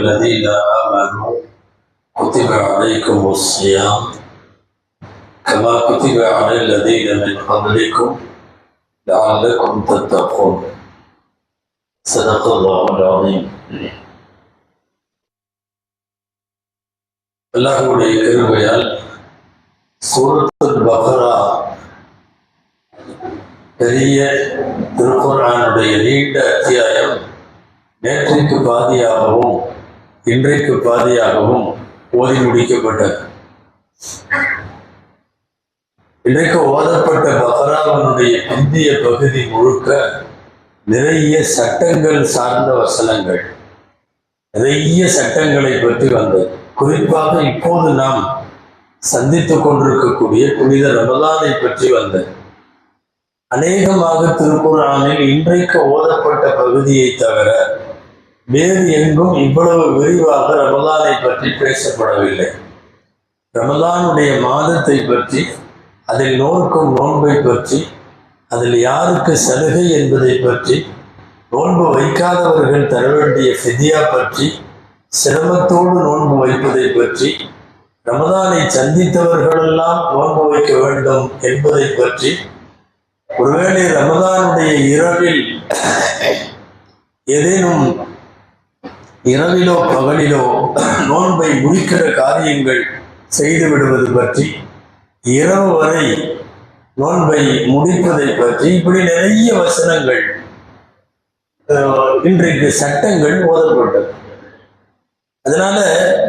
الذين آمنوا كتب عليكم الصيام كما كتب على الذين من قبلكم لعلكم تتقون صدق الله العظيم அல்லாஹுடைய கிருபையால் சூரத்துல் பக்ரா பெரிய திருக்குறானுடைய நீண்ட அத்தியாயம் நேற்றைக்கு பாதியாகவும் இன்றைக்கு பாதியாகவும் ஓதி முடிக்கப்பட்டது. இன்றைக்கு ஓதப்பட்ட பக்ராவினுடைய இந்திய பகுதி முழுக்க நிறைய சட்டங்கள் சார்ந்த வசனங்கள். நிறைய சட்டங்களை பற்றி வந்தது. குறிப்பாக இப்போது நாம் சந்தித்துக் கொண்டிருக்கக்கூடிய புனித ரமலானை பற்றி வந்தது. அநேகமாக திருக்குறானில் இன்றைக்கு ஓதப்பட்ட பகுதியை தவிர வேறு எங்கும் இவ்வளவு விரிவாக ரமலானை பற்றி பேசப்படவில்லை. ரமலானுடைய மாதத்தை பற்றி அதில் நோக்கும் நோன்பை பற்றி அதில் யாருக்கு சலுகை என்பதை பற்றி நோன்பு வைக்காதவர்கள் தர வேண்டிய ஃபிதியா பற்றி சிரமத்தோடு நோன்பு வைப்பதை பற்றி ரமதானை சந்தித்தவர்களெல்லாம் நோன்பு வைக்க வேண்டும் என்பதை பற்றி ஒருவேளை ரமதானுடைய இரவில் ஏதேனும் இரவிலோ பகலிலோ நோன்பை முடிக்கிற காரியங்கள் செய்து விடுவது பற்றி இரவு வரை நோன்பை முடிப்பதை பற்றி இப்படி நிறைய வசனங்கள் அஹ், இன்றைக்கு சட்டங்கள் ஓதப்பட்டது. அதனால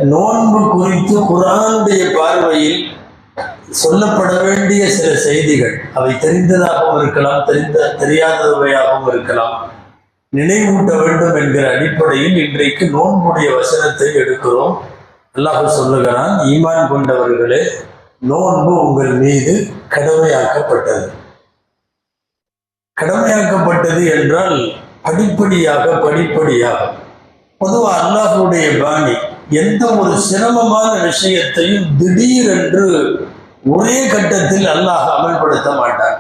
நோன்பு குறித்து குரானுடைய பார்வையில் சொல்லப்பட வேண்டிய சில செய்திகள் அவை தெரிந்ததாகவும் இருக்கலாம் தெரிந்த தெரியாதவையாகவும் இருக்கலாம். நினைவூட்ட வேண்டும் என்கிற அடிப்படையில் இன்றைக்கு நோன்புடைய வசனத்தை எடுக்கிறோம். அல்லாஹ் சொல்லுகிறான் ஈமான் கொண்டவர்களே நோன்பு உங்கள் மீது கடமையாக்கப்பட்டது. கடமையாக்கப்பட்டது என்றால் படிப்படியாக படிப்படியாக. பொதுவாக அல்லாஹுடைய பாணி எந்த ஒரு சிரமமான விஷயத்தையும் திடீரென்று ஒரே கட்டத்தில் அல்லாஹ் அமல்படுத்த மாட்டான்.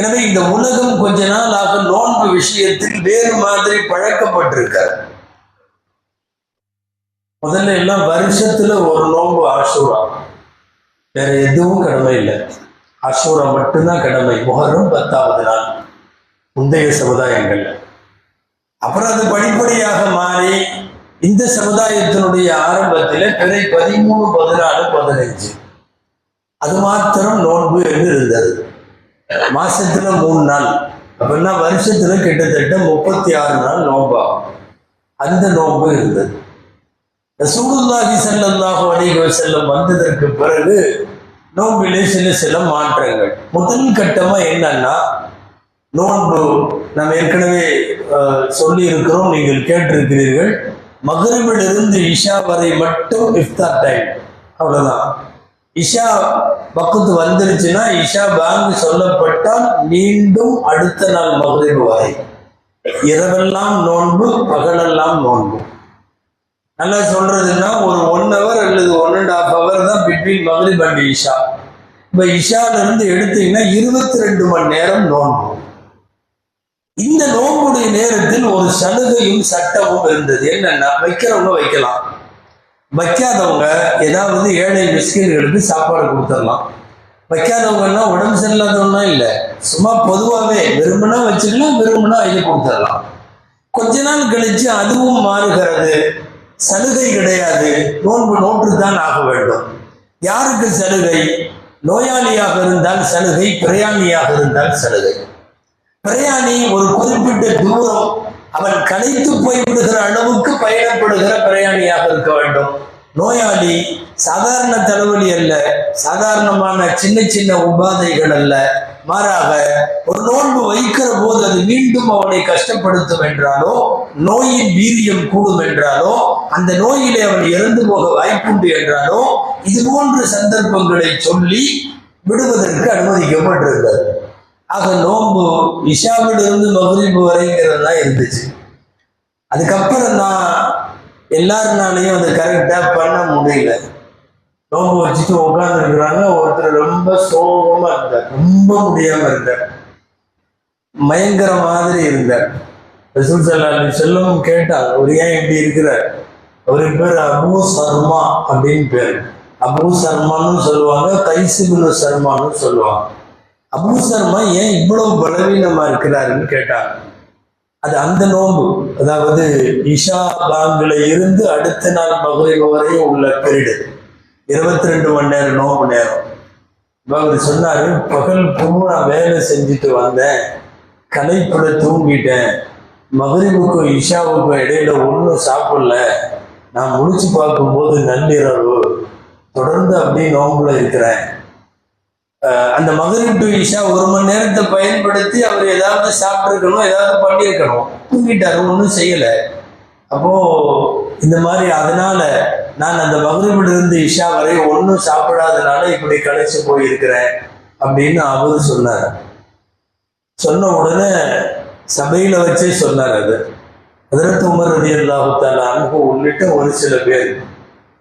எனவே இந்த உலகம் கொஞ்ச நாளாக நோன்பு விஷயத்தில் வேறு மாதிரி பழக்கப்பட்டிருக்கார் முதல்ல எல்லாம் வருஷத்துல ஒரு நோன்பு ஆசூரா வேற எதுவும் கடமை இல்லை. அசூரா மட்டும்தான் கடமை. முகரும் பத்தாவது நாள். முந்தைய சமுதாயங்கள். அப்புறம் அது படிப்படியாக மாறி இந்த சமுதாயத்தினுடைய ஆரம்பத்தில் பிறை பதிமூணு பதினாலு பதினஞ்சு. அது மாத்திரம் நோன்பு என்று இருந்தது. மாசத்துல மூணு நாள். அப்படின்னா வருஷத்துல கிட்டத்தட்ட முப்பத்தி ஆறு நாள் நோம்பாகும் அந்த நோன்பு இருந்தது. ரசூலுல்லாஹி ஸல்லல்லாஹு அலைஹி செல்லம் வந்ததற்கு பிறகு நோம்பிலே சில சில மாற்றங்கள். முதல் கட்டமா என்னன்னா நோன்பு நம்ம ஏற்கனவே சொல்லி இருக்கிறோம் நீங்கள் கேட்டிருக்கிறீர்கள். மகரிபிலிருந்து இஷா வரை மட்டும் இஃப்தார் டைம் அவ்வளவுதான். இஷா பக்கத்து வந்துருச்சுன்னா இஷா பேங்க் சொல்லப்பட்டால் மீண்டும் அடுத்த நாள் மகளிர் வரை. இரவெல்லாம் நோன்பு பகலெல்லாம் நோன்பு. நல்லா சொல்றதுன்னா ஒரு ஒன் ஹவர் அல்லது ஒன் அண்ட் ஹாஃப் ஹவர் தான் பிட்வீன் மகளிர் அண்ட் இஷா. இப்போ இஷால இருந்து எடுத்தீங்கன்னா இருபத்தி ரெண்டு மணி நேரம் நோன்பு. இந்த நோன்புடைய நேரத்தில் ஒரு சலுகையும் சட்டமும் இருந்தது. என்னன்னா வைக்கிறவங்க வைக்கலாம். வைக்காதவங்க ஏதாவது ஏழை மிஸ்கின்களுக்கு சாப்பாடு கொடுத்துடலாம். வைக்காதவங்கன்னா உடம்பு சரியில்லாதவங்கன்னா இல்லை. சும்மா பொதுவாகவே விரும்பினா வச்சுக்கலாம் விரும்பினா இது கொடுத்துடலாம். கொஞ்ச நாள் கழிச்சு அதுவும் மாறுகிறது. சலுகை கிடையாது. நோன்பு நோற்று தான் ஆக வேண்டும். யாருக்கு சலுகை? நோயாளியாக இருந்தால் சலுகை பிரயாணியாக இருந்தால் சலுகை. பிரயாணி ஒரு குறிப்பிட்ட தூரம் அவன் களைத்து போய்விடுகிற அளவுக்கு பயணப்படுகிற பிரயாணியாக இருக்க வேண்டும். நோயாளி சாதாரண தலைவலி அல்ல சாதாரணமான சின்ன சின்ன உபாதைகள் அல்ல. மாறாக ஒரு நோன்பு வைக்கிற போது அது மீண்டும் அவனை கஷ்டப்படுத்தும் என்றாலோ நோயின் வீரியம் கூடும் என்றாலோ அந்த நோயிலே அவன் இறந்து போக வாய்ப்புண்டு என்றாலோ இது போன்ற சந்தர்ப்பங்களை சொல்லி விடுவதற்கு அனுமதிக்கப்பட்டிருந்தது ஆக நோம்பு இஷாவிலிருந்து மகரிபு வரைங்கிறது தான் இருந்துச்சு. அதுக்கப்புறம் தான் எல்லாருனாலையும் அதை கரெக்டாக பண்ண முடியல. நோம்பு வச்சுட்டு உட்காந்துருக்குறாங்க ஒருத்தர் ரொம்ப சோகமாக இருந்தார். ரொம்ப முடியாமல் இருந்தார். பயங்கர மாதிரி இருந்தார். ரசூல் சல்லா செல்லமும் கேட்டாங்க ஒரு ஏன் இப்படி இருக்கிறார் அவர் பேர் அபு சர்மா அப்படின்னு பேர். அபு சர்மான்னு சொல்லுவாங்க கைசிபுல் சர்மான்னு சொல்லுவாங்க. அபு சர்மா ஏன் இவ்வளவு பலவீனமா இருக்கிறாருன்னு கேட்டாங்க அது அந்த நோம்பு அதாவது இஷா பாங்கில இருந்து அடுத்த நாள் மகளிர் வரையும் உள்ள பீரியடு. இருபத்தி ரெண்டு மணி நேரம் நோம்பு நேரம். அவர் சொன்னாரு பகல் பூரா வேலை செஞ்சுட்டு வந்தேன். கலைப்புல தூங்கிட்டேன். மகரிவுக்கும் இஷாவுக்கும் இடையில ஒன்றும் சாப்பிடல. நான் முடிச்சு பார்க்கும்போது நள்ளிரவு. தொடர்ந்து அப்படியே நோம்புல இருக்கிறேன். அந்த மகரிப் டு இஷா ஒரு மணி நேரத்தை பயன்படுத்தி அவர் ஏதாவது சாப்பிட்டுருக்கணும் ஏதாவது பண்ணியிருக்கணும். தூங்கிட்டாரு ஒன்றும் செய்யலை. அப்போ இந்த மாதிரி அதனால நான் அந்த மகரிபிலிருந்து இஷா வரை ஒன்றும் சாப்பிடாதனால இப்படி கழிச்சு போயிருக்கிறேன் அப்படின்னு அவர் சொன்னார். சொன்ன உடனே சபையில வச்சே சொன்னார் அது. அதற்கு உமர் ரதி அல்லாஹுத்தால அன்பு உள்ளிட்ட ஒரு சில பேர்.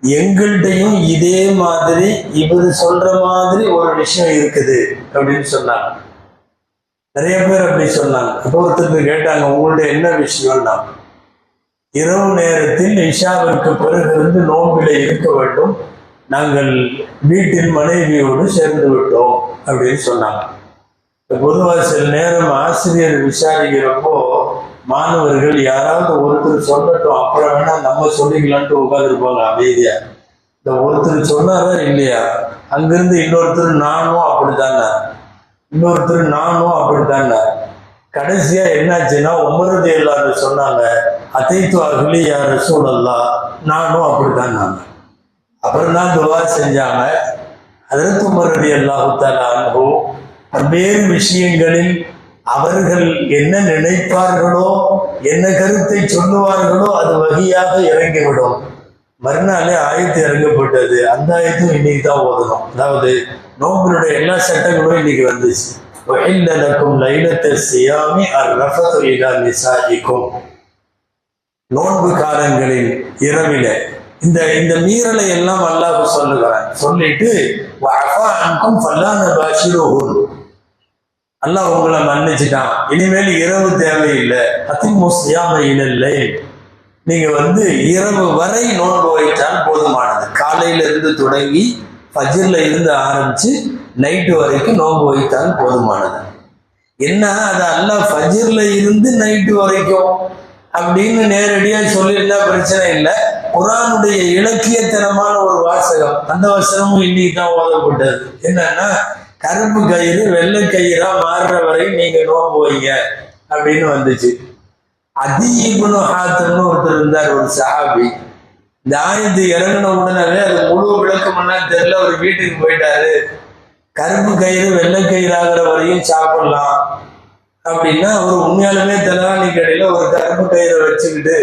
எங்கள்கிட்டையும் இதே மாதிரி இவர் சொல்ற மாதிரி ஒரு விஷயம் இருக்குது அப்படின்னு சொன்னாங்க. நிறைய பேர் அப்படி சொன்னாங்க. அப்போ ஒருத்தருக்கு கேட்டாங்க உங்கள்ட்ட என்ன விஷயம்னா இரவு நேரத்தில் இஷாவிற்கு பிறகு இருந்து நோன்பில இருக்க வேண்டும். நாங்கள் வீட்டில் மனைவியோடு சேர்ந்து விட்டோம். அப்படின்னு சொன்னாங்க. பொதுவாக சில நேரம் ஆசிரியர் விசாரிக்கிறப்போ மாணவர்கள் யாராவது ஒருத்தர் சொல்லட்டும் அப்புறம் வேணா நம்ம சொல்லிக்கலான்ட்டு உட்காந்துருப்பாங்க அமைதியா. இந்த ஒருத்தர் சொன்னாரா இல்லையா? அங்கிருந்து இன்னொருத்தர் நானும் அப்படித்தானே? இன்னொருத்தர் நானும் அப்படித்தானே? கடைசியா என்னாச்சுன்னா உமரது எல்லாரும் சொன்னாங்க அத்தைத்து அகலி யார் சூழல்லா நானும் அப்படித்தான் நாங்க அப்புறம் தான் துவா செஞ்சாங்க. அதற்கு உமரது அல்லாஹுத்தால அனுபவம் பல்வேறு விஷயங்களில் அவர்கள் என்ன நினைப்பார்களோ என்ன கருத்தை சொல்லுவார்களோ அது வகையாக இறங்கிவிடும். மறுநாளே ஆயத்து இறங்கப்பட்டது. அந்த ஆயத்தும் இன்னைக்கு தான் ஓதணும். அதாவது நோம்புடைய எல்லா சட்டங்களும் இன்னைக்கு வந்துச்சு. வயல்லக்கும் லைலத்தை செய்யாமி அர் நோன்பு காலங்களில் இரவில இந்த இந்த மீறலை எல்லாம் அல்லாஹ் சொல்லுகிறான். சொல்லிட்டு வஅஃபா அன்கும் ஃபல்லான அல்லாஹ் உங்களை மன்னிச்சுட்டான். இனிமேல் இரவு தேவையில்லை. அதிமு சியாம இல்லை நீங்க வந்து இரவு வரை நோன்பு வைத்தால் போதுமானது. காலையில இருந்து தொடங்கி ஃபஜ்ர்ல இருந்து ஆரம்பிச்சு நைட்டு வரைக்கும் நோன்பு வைத்தால் போதுமானது. என்ன? அது அல்ல ஃபஜ்ர்ல இருந்து நைட்டு வரைக்கும் அப்படின்னு நேரடியா சொல்லியிருந்தா பிரச்சனை இல்லை. குரானுடைய இலக்கியத்தனமான ஒரு வாசகம். அந்த வசனமும் இன்னைக்கு தான் ஓதப்பட்டது. என்னன்னா கருப்பு கயிறு வெள்ளை கயிறா மாறுற வரை நீங்க நோம்பு வைங்க அப்படின்னு வந்துச்சு. அதீபுனு ஹாத்தன்னு ஒருத்தர் இருந்தார் ஒரு சஹாபி. இந்த ஆயத்து இறங்கின உடனே அது முழு விளக்கமெல்லாம் தெரியல அவர் வீட்டுக்கு போயிட்டாரு. கருப்பு கயிறு வெள்ளை கயிறு ஆகிற வரையும் சாப்பிடலாம். அப்படின்னா அவர் உண்மையாலுமே தலைவாணி கடையில ஒரு கருப்பு கயிறை வச்சுக்கிட்டு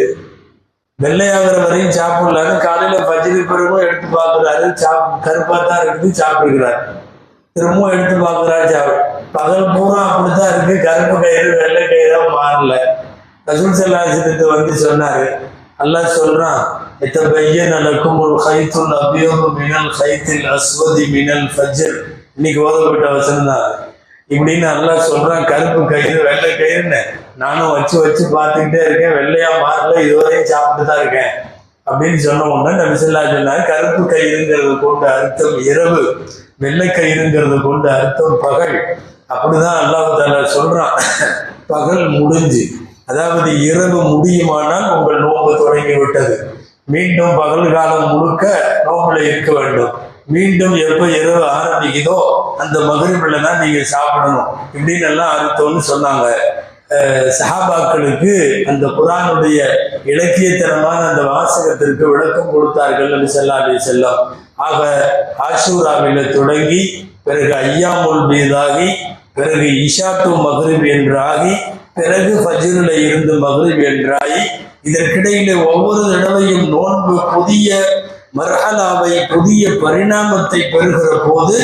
வெள்ளையாகிற வரையும் சாப்பிடலான்னு காலையில பஜ்ரி பிறகும் எடுத்து பார்க்குறாரு. சாப் கருப்பாக தான் இருக்குது சாப்பிட்டுக்கிறாரு. திரும்பவும் எடுத்து பார்க்குறாரு சாப்பிடு பகல் பூரா அப்படித்தான் இருக்கு. கருப்பு கயிறு வெள்ளை கயிறா மாறல. ரசூல் செல்லாசிரியத்தை வந்து சொன்னாரு அல்லாஹ் சொல்றான் எத்தபையன் லக்கும் ஒரு ஹைத்துல் அபியோகு மினல் ஹைத்தில் அஸ்வதி மினல் ஃபஜர். இன்னைக்கு ஓதப்பட்ட வசனம் தான் இப்படின்னு அல்லாஹ் சொல்றான் கருப்பு கயிறு வெள்ளை கயிறுன்னு. நானும் வச்சு வச்சு பார்த்துக்கிட்டே இருக்கேன். வெள்ளையா மாறல இதுவரையும் சாப்பிட்டு தான் இருக்கேன். அப்படின்னு சொன்ன உடனே நபிசல்லா சொன்னார் கருப்பு கயிறுங்கிறது கொண்டு அர்த்தம் இரவு. வெள்ளை கயிறுங்கிறது கொண்டு அர்த்தம் பகல். அப்படிதான் அல்லாஹ் தாலா சொல்றான். பகல் முடிஞ்சு. அதாவது இரவு முடியுமானால் உங்கள் நோன்பு தொடங்கி விட்டது. மீண்டும் பகல் காலம் முழுக்க நோம்புல இருக்க வேண்டும். மீண்டும் எப்போ இரவு ஆரம்பிக்குதோ அந்த மகரிபில் தான் நீங்க சாப்பிடணும். இப்படின்னு எல்லாம் அர்த்தம்னு சொன்னாங்க. சஹாபாக்களுக்கு அந்த குரானுடைய இலக்கியத்தனமான அந்த வாசகத்திற்கு விளக்கம் கொடுத்தார்கள் என்று செல்லாடி செல்லம் ஆக ஆஷூராவில தொடங்கி பிறகு ஐயாமுல் பீதாகி பிறகு இஷாத்து மகரிப் என்றாகி பிறகு ஃபஜ்ரில் இருந்து மகரிப் என்றாகி இதற்கிடையிலே ஒவ்வொரு தடவையும் நோன்பு புதிய மர்ஹலாவை புதிய பரிணாமத்தை பெறுகிற போது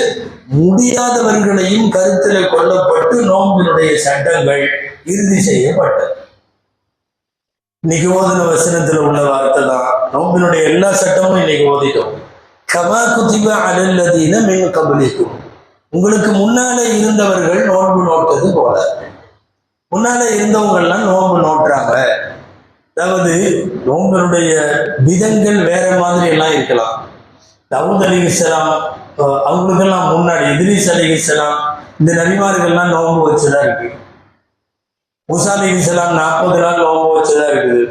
முடியாதவர்களையும் கருத்தில் கொள்ளப்பட்டு நோன்பினுடைய சட்டங்கள் இறுதி செய்யப்பட்டது. இன்னைக்கு ஓதின வசனத்தில் உள்ள வார்த்தை தான். நோம்பினுடைய எல்லா சட்டமும் இன்னைக்கு ஓதிட்டோம். கமா குதிப அலல்லதீன மின் கபலிக்கும். உங்களுக்கு முன்னாலே இருந்தவர்கள் நோன்பு நோட்டது போல. முன்னாலே இருந்தவங்கள்லாம் நோன்பு நோட்டுறாங்க. அதாவது உங்களுடைய விதங்கள் வேற மாதிரி எல்லாம் இருக்கலாம் தவுத் அலி இஸ்லாம் அவங்களுக்கெல்லாம் முன்னாடி எதிரி அலி இஸ்லாம் இந்த நபிமார்கள்லாம் நோன்பு வச்சுதான் இருக்கு. மூசா அலி இஸ்லாம் நாற்பது நாள் நோன்பு வச்சுதான் இருக்குது.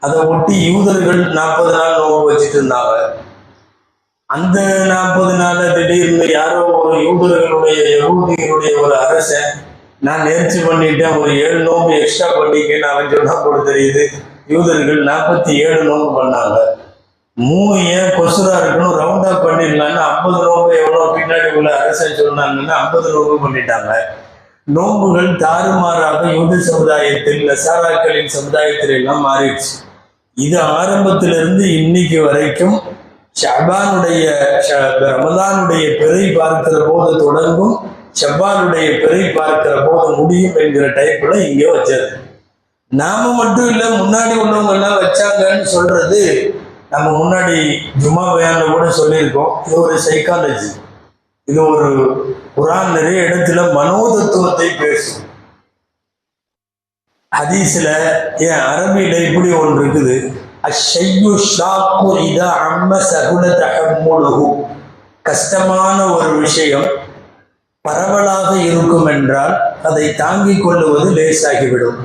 அதை ஒட்டி யூதர்கள் நாற்பது நாள் நோன்பு வச்சுட்டு இருந்தாங்க. அந்த நாற்பது நாள்ல திடீர்னு யாரோ ஒரு யூதர்களுடைய யூதியருடைய ஒரு அரசை நான் நேர்ச்சி பண்ணிட்டேன் ஒரு ஏழு நோம்பு எக்ஸ்ட்ரா பண்ணிக்கேன்னு அவன் சொன்னா கூட தெரியுது. யூதர்கள் நாற்பத்தி ஏழு நோம்பு பண்ணாங்க. மூணு ஏன் கொசுரா இருக்கணும் ரவுண்டா பண்ணிடலான்னு ஐம்பது நோம்பு எவ்வளோ பின்னாடி உள்ள அரசை சொன்னாங்கன்னா ஐம்பது நோம்பு பண்ணிட்டாங்க. நோம்புகள் தாறுமாறாக யூத சமுதாயத்தில் நசாராக்களின் சமுதாயத்தில் எல்லாம் மாறிடுச்சு. இது ஆரம்பத்திலிருந்து இன்னைக்கு வரைக்கும் ஷபானுடைய ரமதானுடைய பிறை பார்க்கிற போது தொடங்கும் செவ்வானுடைய பிறை பார்க்கிற போது முடியும் என்கிற டைப்ல இங்கே வச்சது. நாம மட்டும் இல்ல முன்னாடி உள்ளவங்க எல்லாம் வச்சாங்கன்னு சொல்றது நம்ம முன்னாடி ஜுமா பயான்ல கூட சொல்லியிருக்கோம். இது ஒரு சைக்காலஜி இது ஒரு குரான் நிறைய இடத்துல மனோதத்துவத்தை பேசும். ஹதீஸ்ல ஏன் அரபியில இப்படி ஒன்று இருக்குது? அஷ்ஷையு ஷாக்கு இதா அம்ம சகுல தகமுழுகு கஷ்டமான ஒரு விஷயம் பரவலாக இருக்கும் என்றால் அதை தாங்கிக் கொள்ளுவது லேசாகிவிடும்.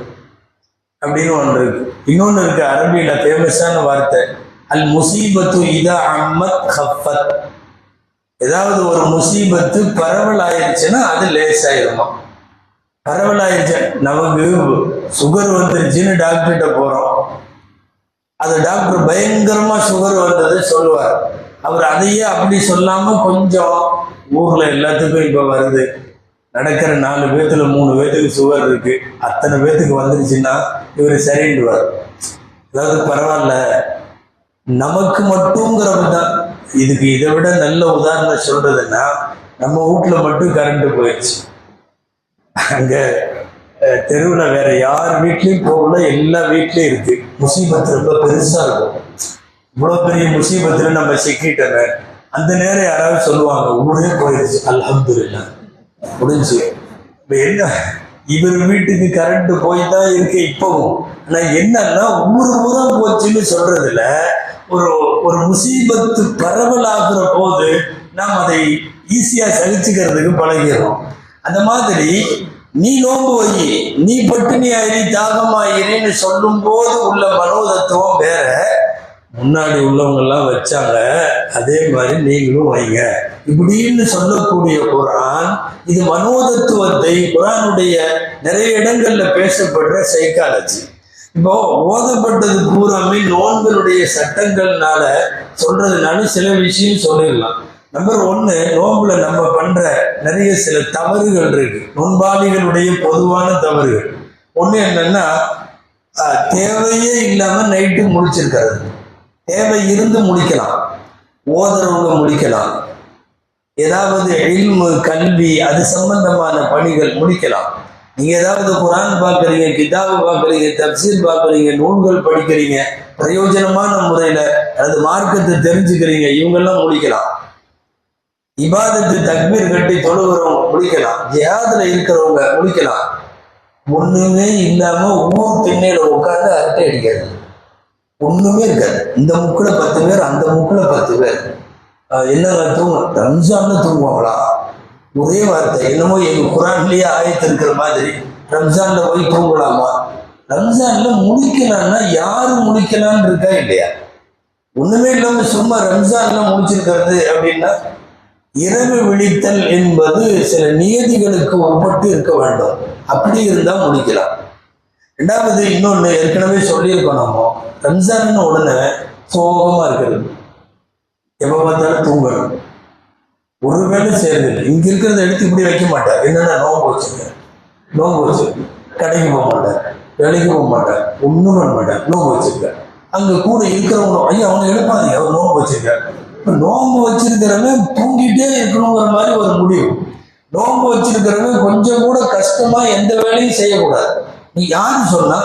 அப்படின்னு ஒன்று இருக்கு. இன்னொன்று இருக்கு அரபியில ஃபேமஸான வார்த்தை. அல் முசீபத்து இதா அம்மத் ஹஃபத் ஏதாவது ஒரு முசீபத்து பரவலாயிருச்சுன்னா அது லேசாயிருமா? பரவல் ஆயிருச்சு நமக்கு சுகர் வந்துருச்சுன்னு டாக்டர்கிட்ட போகிறோம் அது டாக்டர் பயங்கரமா சுகர் வந்தது சொல்லுவார். அவர் அதையே அப்படி சொல்லாம கொஞ்சம் ஊர்ல எல்லாத்துக்கும் இப்ப வருது. நடக்கிற நாலு பேத்துல மூணு பேத்துக்கு சுகர் இருக்கு. அத்தனை பேத்துக்கு வந்துருச்சுன்னா இவர் சரிண்டுவார் அதாவது பரவாயில்ல. நமக்கு மட்டுங்கிறவங்க தான் இதுக்கு இதை விட நல்ல உதாரணம் சொல்றதுன்னா நம்ம வீட்டுல மட்டும் கரண்ட் போயிடுச்சு. அங்க தெருவில் வேற யார் வீட்லையும் போகல எல்லா வீட்லையும் இருக்கு. முசீபத்து ரொம்ப பெருசா இருக்கும். இவ்வளோ பெரிய முசீபத்துல நம்ம சிக்கிட்டோமே அந்த நேரம் யாராவது சொல்லுவாங்க ஊரே போயிடுச்சு அல்ஹம்துலில்லாஹ் முடிஞ்சு. இப்போ என்ன? இவர் வீட்டுக்கு கரண்ட் போய் தான் இருக்கு இப்பவும். ஆனால் என்னன்னா ஊர் ஊரா போச்சுன்னு சொல்றதுல ஒரு ஒரு முசீபத்து பரவலாகிற போது நாம் அதை ஈஸியாக சகிச்சுக்கிறதுக்கு பழகிறோம் அந்த மாதிரி நீ நோம்பு வை நீ பட்டினி ஆயிரி தாகமாயிரின்னு சொல்லும் போது உள்ள மனோதத்துவம் வேற. முன்னாடி உள்ளவங்க எல்லாம் வச்சாங்க. அதே மாதிரி நீங்களும் வைங்க. இப்படின்னு சொல்லக்கூடிய குரான் இது மனோதத்துவத்தை குரானுடைய நிறைய இடங்கள்ல பேசப்படுற சைக்காலஜி இப்போ ஓதப்பட்டது பூராமே நோன்களுடைய சட்டங்கள்னால சொல்றதுனால சில விஷயம் சொல்லிடலாம். நம்பர் ஒன்று நோம்புல நம்ம பண்ற நிறைய சில தவறுகள் இருக்கு. நோன்பாளிகளுடைய பொதுவான தவறுகள். ஒன்று என்னன்னா தேவையே இல்லாம நைட்டு முடிச்சிருக்கிறது தேவை இருந்து முடிக்கலாம். ஓதுறவங்க முடிக்கலாம். ஏதாவது இல்மு கல்வி அது சம்பந்தமான பணிகள் முடிக்கலாம். நீங்க ஏதாவது குரான் பார்க்குறீங்க கிதாபு பார்க்குறீங்க தப்சீர் பார்க்குறீங்க நூல்கள் படிக்கிறீங்க பிரயோஜனமான முறையில் அல்லது மார்க்கத்தை தெரிஞ்சுக்கிறீங்க இவங்கெல்லாம் முடிக்கலாம். இபாதத்து தக்பீர் கட்டி தொழுகிறவங்க முடிக்கலாம். ஜிஹாதுல இருக்கிறவங்க முடிக்கலாம். ஒண்ணுமே இல்லாம ஊர் திண்ணையில உட்காந்து அரட்டை அடிக்காது. ஒண்ணுமே இருக்காது. இந்த முக்குல பத்து பேர் அந்த முக்குல பத்து பேர். ஆஹ் என்னங்க தூங்க ரம்ஜான்ல தூங்குவாங்களா? ஒரே வார்த்தை. என்னமோ எங்க குரான்லயே ஆயத்து இருக்கிற மாதிரி. ரம்ஜான்ல போய் தூங்கலாமா? ரம்ஜான்ல முடிக்கலாம்னா யாரு முடிக்கலாம்னு இருக்கா இல்லையா? ஒண்ணுமே இல்லாம சும்மா ரம்ஜான்ல முடிச்சிருக்கிறது அப்படின்னா இரவு விழித்தல் என்பது சில நியதிகளுக்கு உட்பட்டு இருக்க வேண்டும். அப்படி இருந்தால் முடிக்கலாம். ரெண்டாவது இன்னொன்னு ஏற்கனவே சொல்லியிருக்கோம் நம்ம. ரம்ஜான் உடனே சோகமா இருக்கிறது. எப்போ பார்த்தாலும் தூங்கணும். ஒருவேளை சேர்ந்து இங்கே இருக்கிறத எடுத்து இப்படி வைக்க மாட்டார். என்னென்ன நோம்பு வச்சுங்க நோம்பு வச்சு கடைக்கு போக மாட்டார். வேலைக்கு போக மாட்டார். ஒன்றும் பண்ண மாட்டார். நோம்பு வச்சிருக்க அங்கே கூட இருக்கிறவங்க ஐயா அவனை எடுப்பாதீங்க அவன் நோம்பு வச்சிருக்காரு நோம்பு வச்சிருக்கிறவன் தூங்கிட்டே இருக்கணுங்கிற மாதிரி ஒரு முடிவு. நோம்பு வச்சிருக்கிறவன் கொஞ்சம் கூட கஷ்டமா எந்த வேலையும் செய்யக்கூடாது. நீ யாரு சொன்னா?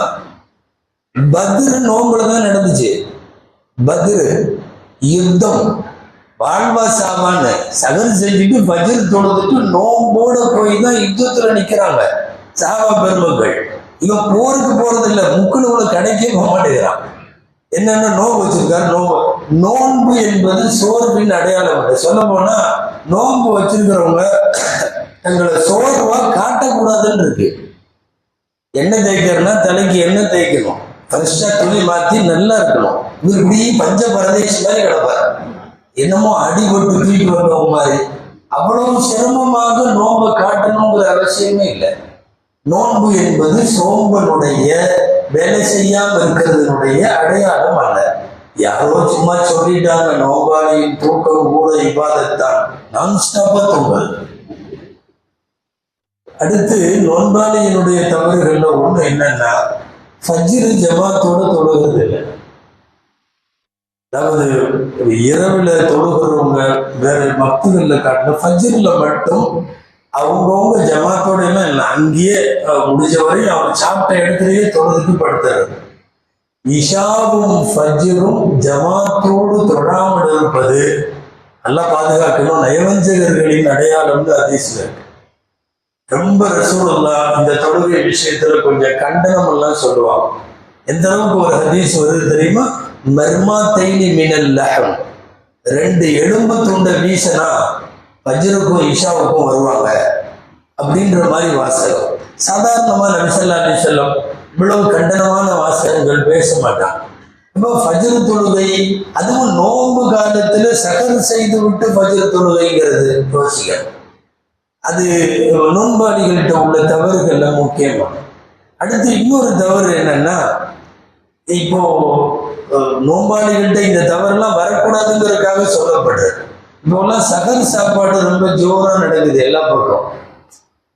பத்ரு நோம்புல தான் நடந்துச்சு. பத்ரு யுத்தம். வாழ்வா சாவான்னு சகர் செஞ்சுட்டு பஜர் தொழுதுட்டு நோம்போட போய் தான் யுத்தத்துல நிக்கிறாங்க. சாவா பெருமக்கள். இவன் போருக்கு போறது இல்லை முக்குல கடைக்கே போக மாட்டேங்கிறான். என்னென்ன நோன்பு வச்சிருக்காரு? நோன்பு. நோன்பு என்பது சோர்வின் அடையாளம் இல்லை சொல்ல போனா நோன்பு வச்சிருக்கிறவங்க தங்களை சோர்வா காட்டக்கூடாதுன்னு இருக்கு. எண்ணெய் தேய்க்கிறதுனா தலைக்கு எண்ணெய் தேய்க்கணும். ஃப்ரெஷ்ஷா துணி மாத்தி நல்லா இருக்கணும். இவர் இப்படி பஞ்ச பரதேசி மாதிரி கிடப்பார். என்னமோ அடிபட்டு தூக்கி வந்தவங்க மாதிரி. அவ்வளவு சிரமமாக நோன்பை காட்டணுங்கிற அவசியமே இல்லை. நோன்பு என்பது சோம்பனுடைய வேலை செய்யாம இருக்கிறதுனுடைய அடையாளம் அல்ல. யாரோ சும்மா சொல்லிட்டாங்க நோபாளியின் தூக்கம் கூட இபாதத்தான். நான் ஸ்டாப்பா தூங்கல். அடுத்து நோன்பாளியினுடைய தவறுகள்ல ஒண்ணு என்னன்னா ஃபஜ்ரு ஜமாத்தோட தொழுகிறது. இல்லை அதாவது இரவுல தொழுகிறவங்க வேற பக்துகள்ல காட்டின ஃபஜ்ரில் மட்டும் அவங்கவுங்க ஜமாத்தோட எல்லாம் இல்லை. அங்கேயே முடிஞ்ச வரை அவர் சாப்பிட்ட இடத்துலயே தொழுதுட்டு படுத்துறது இஷாவும் ஃபஜ்ரும் ஜமாத்தோடு தொழாமல் இருப்பது நல்லா பாதுகாக்கணும். நயவஞ்சகர்களின் அடையாளம்னு அதிசயம் இருக்கு. ரொம்ப ரசூலா இந்த தொழுகை விஷயத்துல கொஞ்சம் கண்டனம் எல்லாம் சொல்லுவாங்க. எந்த அளவுக்கு ஒரு ஹதீஸ் வருது தெரியுமா? மர்மா தைனி மினல் லஹம். ரெண்டு எலும்பு துண்டை வீசினா வஜ்ருக்கும் இஷாவுக்கும் வருவாங்க அப்படின்ற மாதிரி வாசகம். சாதாரணமாக நபிசல்லா அலிசல்லம் இவ்வளவு கண்டனமான வாசகங்கள் பேச மாட்டாங்க. இப்போ ஃபஜ்ரு தொழுகை அதுவும் நோன்பு காலத்தில் சகர் செய்து விட்டு ஃபஜ்ரு தொழுகைங்கிறது யோசிக்கணும். அது நோன்பாளிகள்கிட்ட உள்ள தவறுகள்ல முக்கியமாக அடுத்து இன்னொரு தவறு என்னன்னா இப்போ நோன்பாளிகள்கிட்ட இந்த தவறுலாம் வரக்கூடாதுங்கிறதுக்காக சொல்லப்படுறது. இப்போலாம் சகர் சாப்பாடு ரொம்ப ஜோரா நடக்குது எல்லா பக்கம்.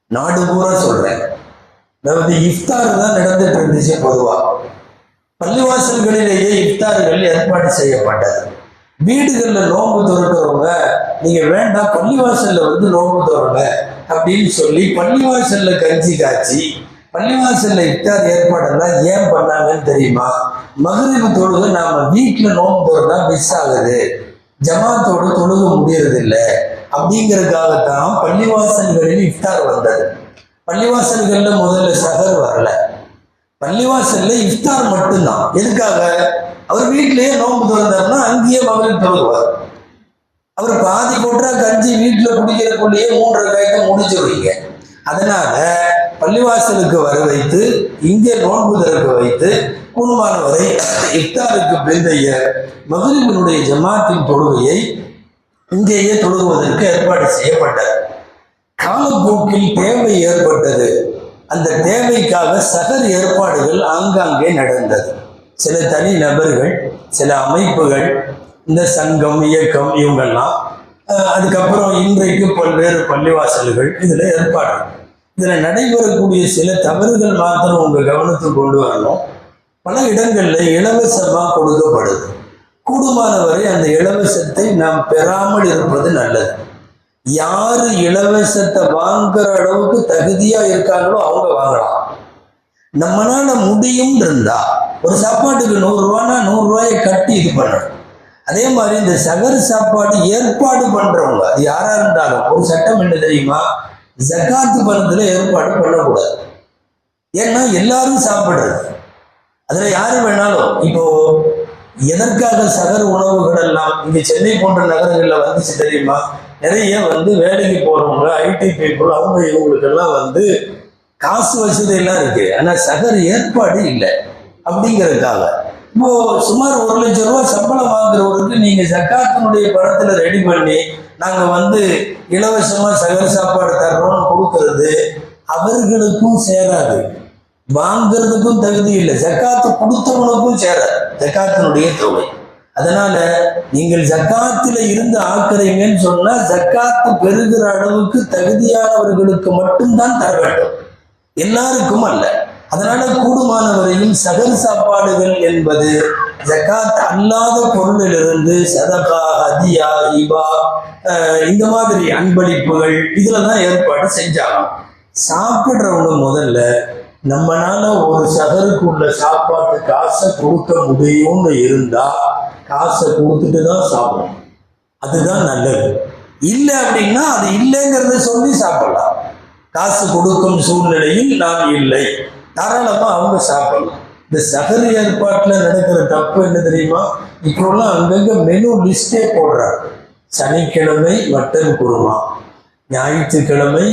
நாடு பூரா சொல்றேன். நமது இஃப்தார் தான் நடந்துட்டு இருந்துச்சு பொதுவா. பள்ளிவாசல்களிலேயே இஃப்தார்கள் ஏற்பாடு செய்யப்பட்டது. வீடுகள்ல நோன்பு திறக்கிறவங்க நீங்க வேண்டாம் பள்ளிவாசல்ல வந்து நோன்பு திறங்க அப்படின்னு சொல்லி பள்ளிவாசல்ல கஞ்சி காய்ச்சி பள்ளிவாசல்ல இஃப்தார் ஏற்பாடெல்லாம் ஏன் பண்ணாங்கன்னு தெரியுமா? மகரிவு தொழுகை நாம வீட்டுல நோன்பு திறந்தா மிஸ் ஆகுது. ஜமாத்தோட தொழுக முடியறது இல்லை அப்படிங்கறதுக்காகத்தான் பள்ளிவாசல்களில் இஃப்தார் வந்தது. பள்ளிவாசல்கள்ல முதல்ல சகர் வரல. பள்ளிவாசல்ல இஃப்தார் மட்டும்தான். எதுக்காக? அவர் வீட்டிலேயே நோம்பு திறந்தார்னா அங்கேயே மகளிர் தொழுவார். அவர் பாதி போட்டா கஞ்சி வீட்டில் குடிக்கிறக்குள்ளேயே மூன்றரை காய்க்கு முடிச்சிருவீங்க அதனால பள்ளிவாசலுக்கு வர வைத்து இங்கே நோன்புதற்கு வைத்து வைத்து கூடுமானவரை இஃப்தாருக்கு பிந்தைய மகளிரினுடைய ஜமாத்தின் தொழுகையை இங்கேயே தொழுகுவதற்கு ஏற்பாடு செய்யப்பட்டது. காலப்போக்கில் தேவை ஏற்பட்டது. அந்த தேவைக்காக சகர் ஏற்பாடுகள் ஆங்காங்கே நடந்தது. சில தனி நபர்கள் சில அமைப்புகள் இந்த சங்கம் இயக்கம் இவங்கெல்லாம் அதுக்கப்புறம் இன்றைக்கு பல்வேறு பள்ளிவாசல்கள் இதில் ஏற்பாடு. இதில் நடைபெறக்கூடிய சில தவறுகள் மாத்திரம் உங்கள் கவனத்துக்கு கொண்டு வரணும். பல இடங்களில் இலவசமாக கொடுக்கப்படுது. கூடுமானவரை அந்த இலவசத்தை நாம் பெறாமல் இருப்பது நல்லது. யார் இலவசத்தை வாங்குற அளவுக்கு தகுதியாக இருக்காங்களோ அவங்க வாங்கலாம். நம்மளால முடியும் இருந்தா ஒரு சாப்பாட்டுக்கு நூறுரூவானா நூறுரூவாயை கட்டி இது பண்ணணும். அதே மாதிரி இந்த சகர் சாப்பாடு ஏற்பாடு பண்ணுறவங்க அது யாராக இருந்தாலும் ஒரு சட்டம் என்ன தெரியுமா? ஜக்காத்து பணத்துல ஏற்பாடு பண்ணக்கூடாது. ஏன்னா எல்லாரும் சாப்பிடுறது அதுல யாரு வேணாலும் இப்போ எதற்காக சகர் உணவுகள் எல்லாம் இங்க சென்னை போன்ற நகரங்கள்ல வந்துச்சு தெரியுமா? நிறைய வந்து வேலைக்கு போறவங்க ஐடி பீப்புள் அவங்க இவங்களுக்கெல்லாம் வந்து காசு வசதி எல்லாம் இருக்கு. ஆனா சகர் ஏற்பாடு இல்லை. அப்படிங்கிறதுக்காக. இப்போ சுமார் ஒரு லட்சம் ரூபாய் சம்பளம் வாங்குறவருக்கு நீங்க ஜக்காத்தினுடைய பணத்துல ரெடி பண்ணி நாங்க வந்து இலவசமா சகர் சாப்பாடு அவர்களுக்கும் சேராது. வாங்கிறதுக்கும் தகுதி இல்லை. ஜக்காத்து கொடுத்தவனுக்கும் சேராது. ஜக்காத்தினுடைய தொகை. அதனால நீங்கள் ஜக்காத்துல இருந்து ஆக்குறீங்கன்னு சொன்னா ஜக்காத்து பெறுகிற அளவுக்கு தகுதியானவர்களுக்கு மட்டும்தான் தர வேண்டும். எல்லாருக்கும் அல்ல. அதனால கூடுமானவரையும் சகல் சாப்பாடுகள் என்பது ஜக்காத் அல்லாத பொருளிலிருந்து சதகா ஹதியா இபா இந்த மாதிரி அன்பளிப்புகள் இதுல தான் ஏற்பாடு செஞ்சாகணும். சாப்பிடுறவங்க முதல்ல நம்மளால ஒரு சகருக்கு உள்ள சாப்பாட்டு காசை கொடுக்க முடியும்னு இருந்தா காசை கொடுத்துட்டு தான் சாப்பிடணும். அதுதான் நல்லது. இல்லை அப்படின்னா அது இல்லைங்கிறத சொல்லி சாப்பிடலாம். காசு கொடுக்கும் சூழ்நிலையில் நான் இல்லை. தாராளமா அவங்க சாப்பிடலாம். இந்த சகர் ஏற்பாட்டில் நடக்கிற தப்பு என்ன தெரியுமா? இப்போல்லாம் அங்கங்க மெனு லிஸ்டே போடுறாங்க. சனிக்கிழமை மட்டன் குருமா. ஞாயிற்றுக்கிழமை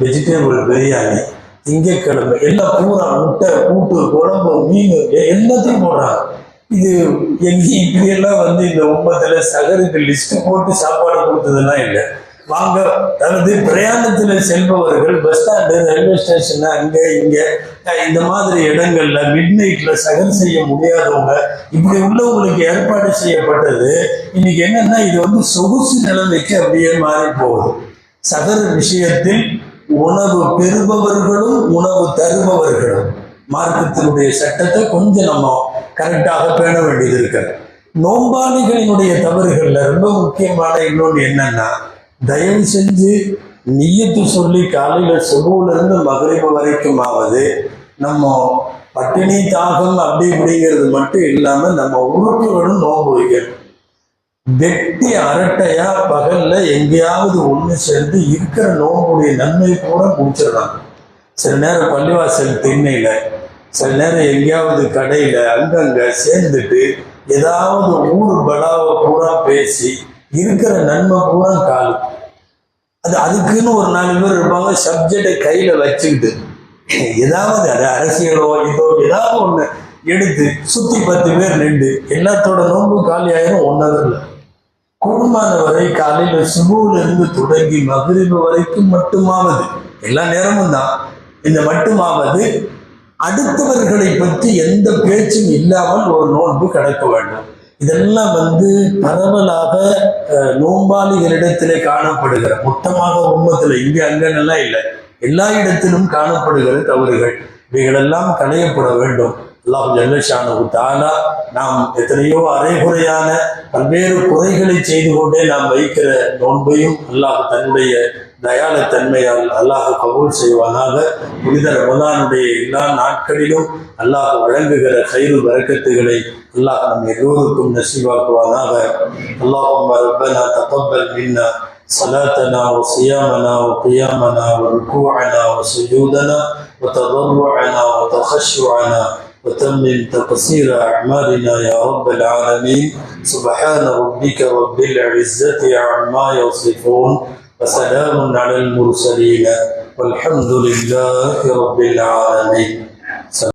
வெஜிடபிள் பிரியாணி திங்கக்கிழமை எல்லாம் பூரா முட்டை கூட்டு குழம்பு மீன் எல்லாத்தையும் போடுறாங்க. இது எங்க இப்படியெல்லாம் வந்து இந்த உம்மத்துல சகருக்கு லிஸ்ட்டு போட்டு சாப்பாடு கொடுத்ததெல்லாம் இல்லை. வாங்க தனது பிரயாணத்தில் செல்பவர்கள் பஸ் ஸ்டாண்டு ரயில்வே ஸ்டேஷன் அங்கே இங்கே இந்த மாதிரி இடங்கள்ல மிட் நைட்ல சகர் செய்ய முடியாதவங்க இப்படி உள்ளவங்களுக்கு ஏற்பாடு செய்யப்பட்டது இன்னைக்கு என்னன்னா இது வந்து சொகுசு நிலைமைக்கு அப்படியே மாறி போகுது. சகர் விஷயத்தில் உணவு பெறுபவர்களும் உணவு தருபவர்களும். மார்க்கத்தினுடைய சட்டத்தை கொஞ்சம் நம்ம கரெக்டாக பேண வேண்டியது இருக்கிறது. நோம்பாளிகளினுடைய தவறுகள்ல ரொம்ப முக்கியமான இன்னொன்று என்னன்னா தயவு செஞ்சு நீயத்து சொல்லி காலையில சுபுல இருந்து மகரிபு வரைக்கும் ஆவது நம்ம பட்டினி தாகம் அப்படி இப்படிங்கிறது மட்டும் இல்லாம நம்ம உறுப்புகளும் நோன்பு வைக்கணும். வெட்டி அரட்டையா பகல்ல எங்கேயாவது ஒண்ணு சேர்ந்து இருக்கிற நோம்புடைய நன்மை கூட முடிச்சிடலாம் சில நேரம் பள்ளிவாசல் திண்ணையில சில நேரம் எங்கேயாவது கடையில அங்கங்க சேர்ந்துட்டு ஏதாவது ஊர் பலாவை பூரா பேசி இருக்கிற நன்மை பூரா காலு. அது அதுக்குன்னு ஒரு நாலு பேர் இருப்பாங்க சப்ஜெக்டை கையில வச்சுக்கிட்டு. ஏதாவது அது அரசியலோ இதோ ஏதாவது ஒண்ணு எடுத்து சுத்தி பத்து பேர் நின்று எல்லாத்தோட நோன்பு காலி ஆயிரும் ஒன்னதில்லை கூடுமான வரை காலையில சுபுல இருந்து தொடங்கி மகிழ்வு வரைக்கும் மட்டுமாவது. எல்லா நேரமும் தான். இந்த மட்டுமாவது அடுத்தவர்களை பற்றி எந்த பேச்சும் இல்லாமல் ஒரு நோன்பு கடக்க வேண்டும். இதெல்லாம் வந்து பரவலாக அஹ், காணப்படுகிற மொத்தமாக உண்மத்தில் இங்கே அங்கன்னெல்லாம் இல்லை. எல்லா இடத்திலும் காணப்படுகிற தவறுகள் இவைகளெல்லாம் களையப்பட வேண்டும். அல்லாஹ் ஜல்லஷானு தாலா நாம் எத்தனையோ அரைகுறையான பல்வேறு குறைகளை செய்து கொண்டே நாம் வைக்கிற நோன்பையும் அல்லாஹ் தன்னுடைய தயாளத்தன்மையால் அல்லாஹ் கபூல் செய்வானாக புனித ரமதானுடைய எல்லா நாட்களிலும் அல்லாஹ் வழங்குகிற கயிறு வரக்கத்துகளை அல்லாஹ் நம் எல்லோருக்கும் நசிவாக்குவானாக அல்லாஹும் ரப்பனா தகப்பல் மின்னா صلاتنا وصيامنا وقيامنا وركوعنا وسجودنا وتضرعنا وتخشعنا وتمم تقصير أعمالنا يا رب العالمين. سبحان ربك رب العزة عما يصفون وسلام على المرسلين والحمد لله رب العالمين.